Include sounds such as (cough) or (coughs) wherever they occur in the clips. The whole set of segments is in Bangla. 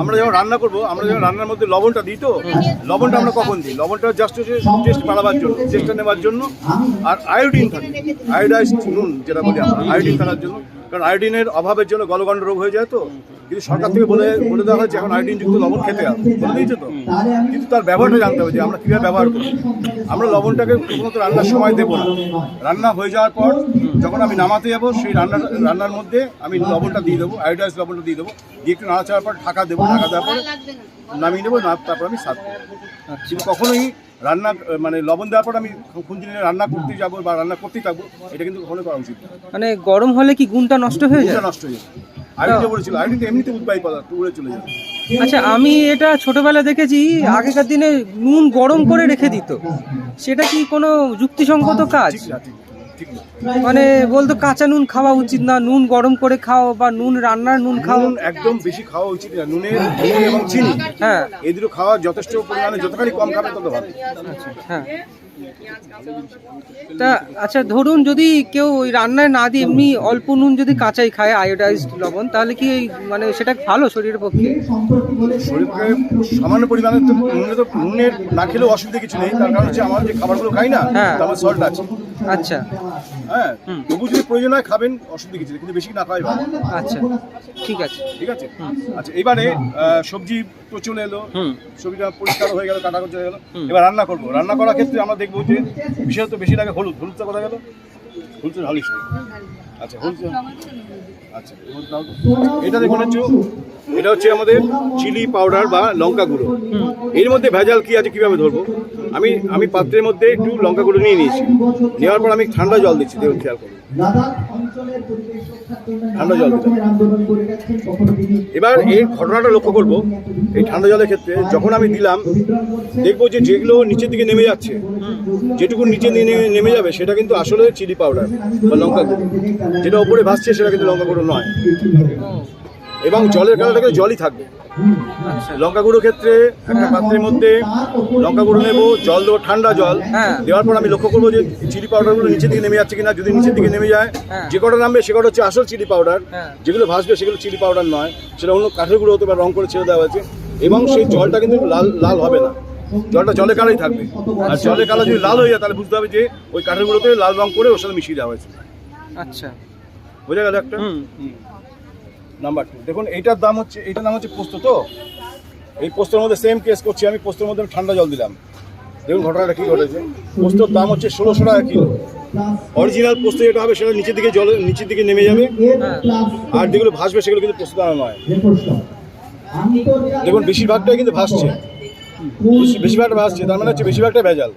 আমরা যখন রান্না করব, আমরা যখন রান্নার মধ্যে লবণটা দিই তো, লবণটা আমরা কখন দিই? লবণটা জাস্ট হচ্ছে টেস্ট বাড়াবার জন্য টেস্টটা নেওয়ার জন্য, আর আয়োডিন থাকে। আয়োডাইজ নুন, যেটা বলি আমরা আয়োডিন থাকার জন্য। কারণ আয়োডিনের অভাবের জন্য গলগণ্ড রোগ হয়ে যায় তো। কিন্তু সরকার থেকে বলে বলে দেওয়া হয়েছে, এখন আয়োডিন যুক্ত লবণ খেতে হবে। বলে দিয়েছে তো। কিন্তু তার ব্যবহারটা জানতে হবে যে আমরা কীভাবে ব্যবহার করি আমরা লবণটাকে প্রথমত রান্নার সময় দেবো না। রান্না হয়ে যাওয়ার পর যখন আমি নামাতে যাব, সেই রান্নার রান্নার মধ্যে আমি লবণটা দিয়ে দেবো আয়োডাইজ লবণটা দিয়ে দেবো। দিয়ে একটু নাড়া নাড়াচাড়ার পর ঢাকা দেবো, ঢাকা দেওয়ার পর নামিয়ে নেব তারপর আমি কিন্তু কখনোই রান্না মানে লবণ দেওয়ার পর আমি খুঁজি রান্না করতে যাব বা রান্না করতেই থাকব এটা কিন্তু কখনোই করা উচিত মানে গরম হলে কি গুণটা নষ্ট হয়ে যায়? নষ্ট হয়ে যায়। আয়োডিন যে বলেছিল আয়োডিন তো এমনিতে উদ্বায়ী পদার্থ উড়ে চলে যাবে আচ্ছা আমি এটা ছোটবেলা দেখেছি আগেকার দিনে নুন গরম করে রেখে দিত। সেটা কি কোনো যুক্তিসঙ্গত কাজ? মানে বলতো কাঁচা নুন খাওয়া উচিত না নুন গরম করে খাও বা নুন রান্নার নুন খাও। নুন একদম বেশি খাওয়া উচিত না নুনের এবং চিনি। হ্যাঁ। এই দুটো খাওয়া যথেষ্ট পরিমাণে যতখানি কম খাবে তত ভালো। হ্যাঁ। তা আচ্ছা ধরুন যদি কেউ ওই রান্নায় না দিয়ে এমনি অল্প নুন যদি কাঁচাই খায় আয়োডাইজড লবণ তাহলে কি মানে সেটা ভালো শরীরের পক্ষে? সামান্য পরিমাণে তো নুনে তো নুনের না খেলেও অসুবিধা কিছু নেই তার কারণ হচ্ছে আমার যে খাবারগুলো খাই না হ্যাঁ। তার সল্ট আছে। আচ্ছা। হ্যাঁ। তবু যদি প্রয়োজন হয় খাবেন অসুবিধা কিছু নেই কিন্তু বেশি না খাওয়াই ভালো। আচ্ছা ঠিক আছে। ঠিক আছে? আচ্ছা এবারে সবজি তো চলে এলো সবজিটা পরিষ্কার হয়ে গেল কাটা হয়ে গেল। এবার রান্না করব। রান্না করার ক্ষেত্রে আমরা দেখব যে বিশেষত বেশি লাগে হলুদ, হলুদটা কোথায় গেল হলুদ ঢালিস। আচ্ছা হলুদ আচ্ছা এটা দেখুন হচ্ছে এটা হচ্ছে আমাদের চিলি পাউডার বা লঙ্কা গুঁড়ো। এর মধ্যে ভেজাল কি আছে কীভাবে ধরবো? আমি আমি পাত্রের মধ্যে একটু লঙ্কা গুঁড়ো নিয়ে নিয়েছি। নেওয়ার পর আমি ঠান্ডা জল দিচ্ছি, দেখুন খেয়াল করুন। ঠান্ডা জল এবার এই ঘটনাটা লক্ষ্য করব, এই ঠান্ডা জলের ক্ষেত্রে যখন আমি দিলাম, দেখব যে যেগুলো নিচের দিকে নেমে যাচ্ছে, যেটুকু নিচে নেমে যাবে, সেটা কিন্তু আসলে চিলি পাউডার বা লঙ্কা গুঁড়ো। যেটা ওপরে ভাসছে, সেটা কিন্তু লঙ্কা গুঁড়ো নয়। এবং জলের কালারটা কিন্তু জলই থাকবে। লঙ্কা গুঁড়ো ক্ষেত্রে একটা পাত্রের মধ্যে লঙ্কা গুঁড়ো নেব জল দেবো ঠান্ডা জল। হ্যাঁ। দেওয়ার পর আমি লক্ষ্য করব যে চিলি পাউডারগুলো নিচের দিকে নেমে যাচ্ছে কিনা যদি নিচের দিকে নেমে যায় হ্যাঁ। যে কটা নামবে সে কটা হচ্ছে আসল চিলি পাউডার। হ্যাঁ। যেগুলো ভাসবে সেগুলো চিলি পাউডার নয় সেটা অন্য কাঠের গুঁড়ো হতে পারে রং করে ছেড়ে দেওয়া হয়েছে। এবং সেই জলটা কিন্তু লাল লাল হবে না। জলটা জলে কালারই থাকবে। আর জলের কালার যদি লাল হয়ে যায় তাহলে বুঝতে হবে যে ওই কাঠের গুঁড়োতে লাল রং করে ওর সাথে মিশিয়ে দেওয়া হয়েছে। আচ্ছা। বোঝা গেল একটা? হুম। নাম্বার টু দেখুন, এইটার দাম হচ্ছে, এইটার নাম হচ্ছে পোস্ত তো? এই পোস্তর মধ্যে সেম কেস করছি, আমি পোস্তর মধ্যে ঠান্ডা জল দিলাম। দেখুন ঘটনাটা কী ঘটেছে? পোস্তর দাম হচ্ছে ষোলোশো টাকা কিলো। অরিজিনাল পোস্ত যেটা হবে, সেটা নিচের দিকে জল, নিচের দিকে নেমে যাবে। আর যেগুলো ভাসবে, সেগুলো কিন্তু পোস্ত দানা নয়। দেখুন, বেশিরভাগটাই কিন্তু ভাসছে। বেশি- বেশিরভাগটা ভাসছে, তার মানে হচ্ছে বেশিরভাগটা ভেজাল।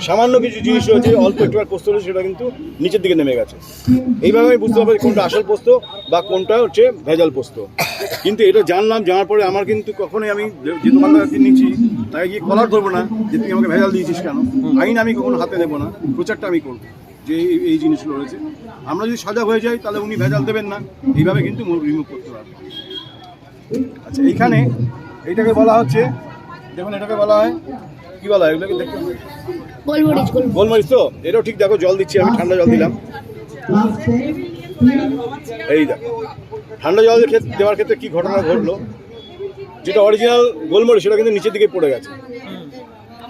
সামান্য কিছু জিনিস রয়েছে, অল্প একটু পোস্ত রয়েছে, সেটা কিন্তু নিচের দিকে নেমে গেছে। এইভাবে আমি বুঝতে পারব কোনটা আসল পোস্ত বা কোনটা হচ্ছে ভেজাল পোস্ত। কিন্তু এটা জানলাম, জানার পরে আমার কিন্তু কখনোই আমি যে- যে দোকানদার নিচ্ছি তাই গিয়ে কলার ধরবো না যে তুই আমাকে ভেজাল দিয়েছিস কেন? আইন আমি কখনো হাতে দেবো না, প্রচারটা আমি করব যে এই- জিনিসগুলো রয়েছে। আমরা যদি সজাগ হয়ে যাই, তাহলে উনি ভেজাল দেবেন না, এইভাবে কিন্তু রিমুভ করতে পারব। আচ্ছা এইখানে এইটাকে বলা হচ্ছে, দেখুন এটাকে বলা হয়, কি বলা হয়? এগুলোকে দেখতে গোলমরিচ গোলমরিচ। তো? এটাও ঠিক দেখো, জল দিচ্ছি আমি, ঠান্ডা জল দিলাম। এই দেখো, ঠান্ডা জল দেওয়ার ক্ষেত্রে কি ঘটনা ঘটলো? যেটা অরিজিনাল গোলমরিচ, সেটা কিন্তু নিচের দিকে পড়ে গেছে।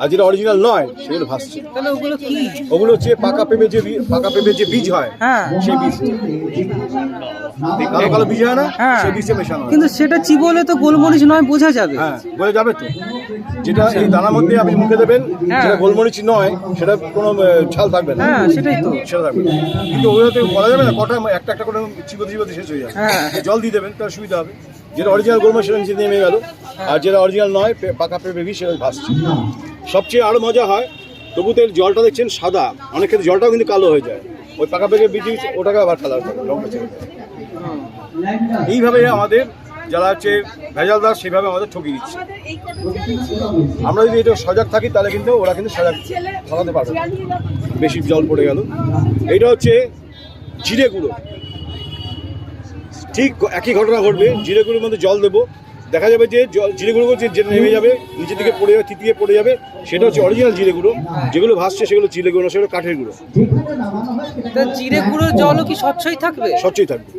আর যেটা অরিজিনাল নয় সেগুলো ভাসছে। ওগুলো হচ্ছে পাকা পেঁপে যে পাকা পেঁপে যে বীজ হয় হ্যাঁ। সেই বীজ। কালো কালো বীজ হয় না হ্যাঁ। সেই বীজে মেশানো কিন্তু সেটা চিবলে তো গোলমরিচ নয় বোঝা যাবে। হ্যাঁ বলে যাবে তো। যেটা এই দানার মধ্যে আপনি মুখে দেবেন। সেটা গোলমরিচ নয় সেটা কোনো ছাল থাকবে না। হ্যাঁ সেটাই তো। সেটা থাকবে। কিন্তু ওগুলোতে বলা যাবে না কটা একটা একটা করে চিবোতে চিবোতে শেষ হয়ে যাবে। জল দিয়ে দেবেন তার সুবিধা হবে। যেটা অরিজিনাল গোলমরিচ সেটা নিচে নেমে গেল, আর যেটা অরিজিনাল নয় পাকা বীজ সেটা ভাসছে। সবচেয়ে আরও মজা হয় তবু তো জলটা দেখছেন সাদা, অনেক ক্ষেত্রে জলটাও কিন্তু কালো হয়ে যায়। ওই পাকা পেঁপে বীজ ওটাকে আবার কালার করে এইভাবে আমাদের যারা হচ্ছে ভেজালদার, সেভাবে আমাদের ঠকিয়ে দিচ্ছে। আমরা যদি এটা সজাগ থাকি, তাহলে কিন্তু ওরা কিন্তু সজাগ থাকাতে পারবে। বেশি জল পড়ে গেল। এইটা হচ্ছে জিরে গুঁড়ো। ঠিক একই ঘটনা ঘটবে। জিরে গুঁড়োর মধ্যে জল দেবো। দেখা যাবে যে জল জিরে গুঁড়ো যে যেটা নেমে যাবে নিচের দিকে পড়ে যাবে তিতিয়ে পড়ে যাবে সেটা হচ্ছে অরিজিনাল জিরে গুঁড়ো যেগুলো ভাসছে সেগুলো জিরে গুঁড়ো সেগুলো কাঠের গুঁড়ো। জিরে গুঁড়োর জলও কি স্বচ্ছই থাকবে? স্বচ্ছই থাকবে।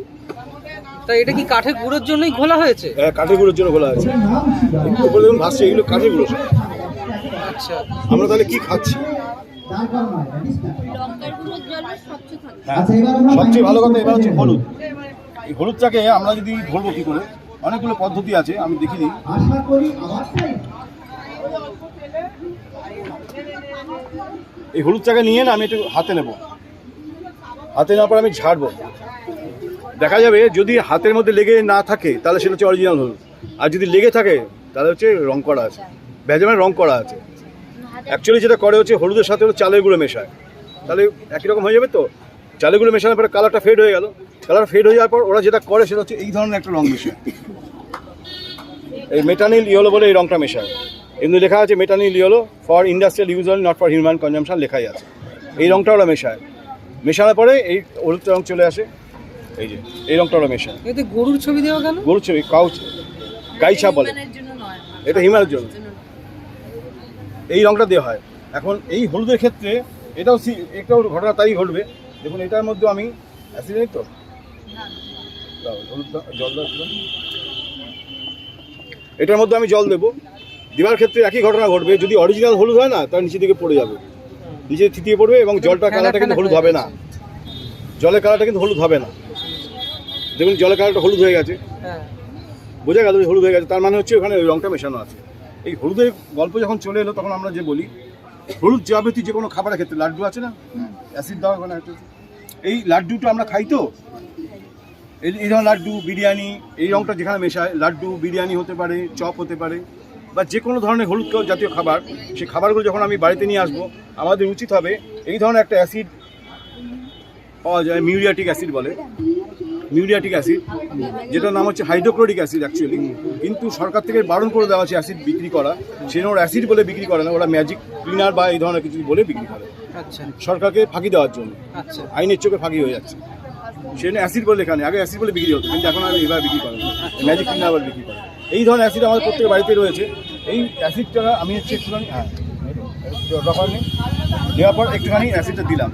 তা এটা কি কাঠের গুঁড়োর জন্যই ঘোলা হয়েছে? হ্যাঁ, কাঠের গুঁড়োর জন্য খোলা উপরে দেখুন ভাসছে এগুলো কাঠের গুঁড়ো আচ্ছা। আমরা তাহলে কি খাচ্ছি? হ্যাঁ সবচেয়ে ভালো কথা এবার হচ্ছে হলুদ। এই হলুদ চাকে আমরা যদি ধরবো কি করে? অনেকগুলো পদ্ধতি আছে আমি দেখি দিই এই হলুদ চাকে নিয়ে না আমি একটু হাতে নেব। হাতে নেওয়ার পর আমি ঝাড়বো। দেখা যাবে যদি হাতের মধ্যে লেগে না থাকে তাহলে সেটা হচ্ছে অরিজিনাল হলুদ। আর যদি লেগে থাকে তাহলে হচ্ছে রং করা আছে। ভেজামের রং করা আছে। অ্যাকচুয়ালি যেটা করে হচ্ছে হলুদের সাথে হলো চালের গুঁড়ো মেশায়। তাহলে একই রকম হয়ে যাবে তো? চালের গুঁড়ো মেশানোর পরে কালারটা ফেড হয়ে গেল। কালার ফেড হয়ে যাওয়ার পর ওরা যেটা করে সেটা হচ্ছে এই ধরনের একটা রং মেশায়। এই মেটানিল ইয়েলো বলে এই রংটা মেশায়। এমনি লেখা আছে metanil yellow for industrial use not for human consumption লেখাই আছে। এই রংটা ওরা মেশায়। মেশানোর পরে এই হলুদ রং চলে আসে। এই যে এই রংটা ওরা মেশায়। এতে গরুর ছবি দেওয়া কেন? গরু ছবি কাউচ গাইছা বলে। এটা হিমালয়ের জন্য। এই রংটা দেওয়া হয়। এখন এই হলুদের ক্ষেত্রে এটাও সি- এটাও ঘটনা তাই ঘটবে। দেখুন এটার মধ্যে আমি অ্যাসিডেন্ট তো? জল এটার মধ্যে আমি জল দেবো। দেওয়ার ক্ষেত্রে একই ঘটনা ঘটবে। যদি অরিজিনাল হলুদ হয় না তার নিচে দিকে পড়ে যাবে। নিচে থিতিয়ে পড়বে এবং জলটা কালারটা কিন্তু হলুদ হবে না। জলের কালারটা কিন্তু হলুদ হবে না। দেখুন জলের কালারটা হলুদ হয়ে গেছে। হ্যাঁ। বোঝা গেল হলুদ হয়ে গেছে। তার মানে হচ্ছে ওখানে ওই রংটা মেশানো আছে। এই হলুদের গল্প যখন চলে এলো তখন আমরা যে বলি হলুদ যাবতীয় যে কোনো খাবারের ক্ষেত্রে লাড্ডু আছে না? অ্যাসিড দেওয়া ওখানে এই লাড্ডুটা আমরা খাই তো এই ধরনের লাড্ডু বিরিয়ানি এই রংটা যেখানে মেশায় লাড্ডু বিরিয়ানি হতে পারে চপ হতে পারে বা যে কোনো ধরনের হলুদ জাতীয় খাবার সেই খাবারগুলো যখন আমি বাড়িতে নিয়ে আসব আমাদের উচিত হবে এই ধরনের একটা অ্যাসিড পাওয়া যায় মিউরিয়াটিক অ্যাসিড বলে। মিউরিয়াটিক অ্যাসিড যেটার নাম হচ্ছে হাইড্রোক্লোরিক অ্যাসিড অ্যাকচুয়ালি কিন্তু সরকার থেকে বারণ করে দেওয়া আছে অ্যাসিড বিক্রি করা। সেজন্য ওরা অ্যাসিড বলে বিক্রি করে না ওরা ম্যাজিক ক্লিনার বা এই ধরনের কিছু বলে বিক্রি করে। আচ্ছা। সরকারকে ফাঁকি দেওয়ার জন্য। আচ্ছা। আইনের চোখে ফাঁকি হয়ে যাচ্ছে। সেজন্য অ্যাসিড বলে লেখা নেই আগে অ্যাসিড বলে বিক্রি হতো, কিন্তু এখন আর এবার বিক্রি করে ম্যাজিক ক্লিনার আবার বিক্রি করে এই ধরনের অ্যাসিড আমাদের প্রত্যেক বাড়িতে রয়েছে। এই অ্যাসিডটা আমি হচ্ছে একটুখানি হ্যাঁ দরকার নেই। দেওয়ার পর একটুখানি অ্যাসিডটা দিলাম।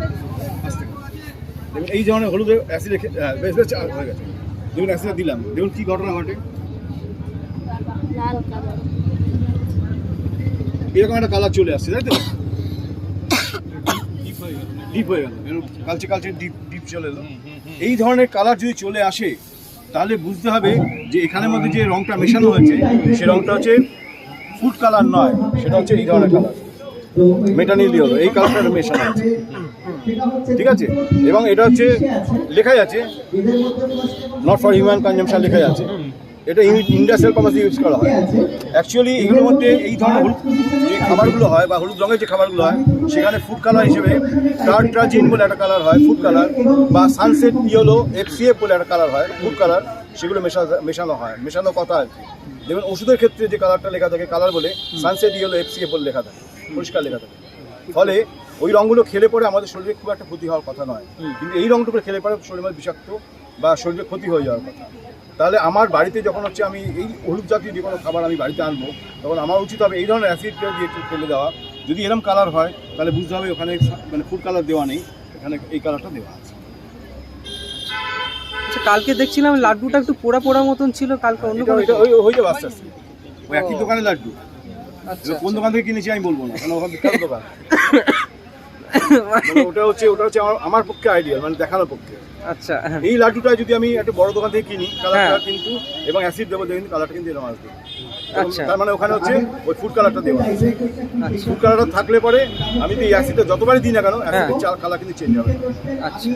এই ধরনের হলুদের অ্যাসিডে বেশ বেশ হয়ে গেছে। দেখুন অ্যাসিডটা দিলাম। দেখুন, কী ঘটনা ঘটে। এরকম একটা কালার চলে আসছে, তাই তো? (coughs) ডিপ হয়ে গেল। এরকম কালচে কালচে ডিপ ডিপ চলে এলো। এই ধরনের কালার যদি চলে আসে তাহলে বুঝতে হবে যে এখানের মধ্যে যে রংটা মেশানো হয়েছে সে রংটা হচ্ছে ফুড কালার নয় সেটা হচ্ছে এই ধরনের কালার মেটানিলি হলো এই কালারটা মেশানো আছে ঠিক আছে? এবং এটা হচ্ছে লেখাই আছে নট ফর হিউম্যান কনজামশন লেখাই আছে। এটা ইন্ডাস্ট্রিয়াল পারপাসে ইউজ করা হয়। অ্যাকচুয়ালি এগুলোর মধ্যে এই ধরনের হলুদ যে খাবারগুলো হয় বা হলুদ রঙের যে খাবারগুলো হয় সেখানে ফুড কালার হিসেবে টার্ট্রাজিন বলে একটা কালার হয় ফুড কালার বা সানসেট ইয়েলো এফসিএফ বলে একটা কালার হয় ফুড কালার সেগুলো মেশা মেশানো হয় মেশানো কথা আর কি। যেমন ওষুধের ক্ষেত্রে যে কালারটা লেখা থাকে কালার বলে সানসেট ইয়েলো এফসিএফ বলে লেখা থাকে পরিষ্কার লেখা থাকে। ফলে ওই রঙগুলো খেলে পরে আমাদের শরীরে খুব একটা ক্ষতি হওয়ার কথা নয়। কিন্তু এই রঙটুকু খেলে পরে শরীরে বিষাক্ত বা শরীরে ক্ষতি হয়ে যাওয়ার কথা। তাহলে আমার বাড়িতে যখন হচ্ছে আমি এই হলুদ জাতীয় যে কোনো খাবার আমি বাড়িতে আনব তখন আমার উচিত হবে এই ধরনের অ্যাসিডটা দিয়ে একটু ফেলে দেওয়া। যদি এরকম কালার হয় তাহলে বুঝতে হবে ওখানে মানে ফুড কালার দেওয়া নেই এখানে এই কালারটা দেওয়া আছে। আচ্ছা কালকে দেখছিলাম লাড্ডুটা একটু পোড়া পোড়া মতন ছিল কালকে অন্য হয়ে যাবে আস্তে আস্তে ওই একই দোকানে লাড্ডু। আচ্ছা কোন দোকান থেকে কিনেছি আমি বলব না কারণ ওখান থেকে দোকান? (laughs) মানে ওটা হচ্ছে ওটা হচ্ছে আমার- আমার পক্ষে আইডিয়াল মানে দেখানোর পক্ষে। আচ্ছা। এই লাড্ডুটা যদি আমি একটা বড় দোকান থেকে কিনি কালারটা হ্যাঁ। কিন্তু এবং অ্যাসিড দেবো কিন্তু কালারটা কিন্তু এরকম আসবে। আচ্ছা। তার মানে ওখানে হচ্ছে ওই ফুড কালারটা দেওয়া। আচ্ছা। ফুড কালারটা থাকলে পরে আমি তো এই অ্যাসিডটা যতবারই দিই না কেন অ্যাসিডের কালার কিন্তু চেঞ্জ হবে। আচ্ছা।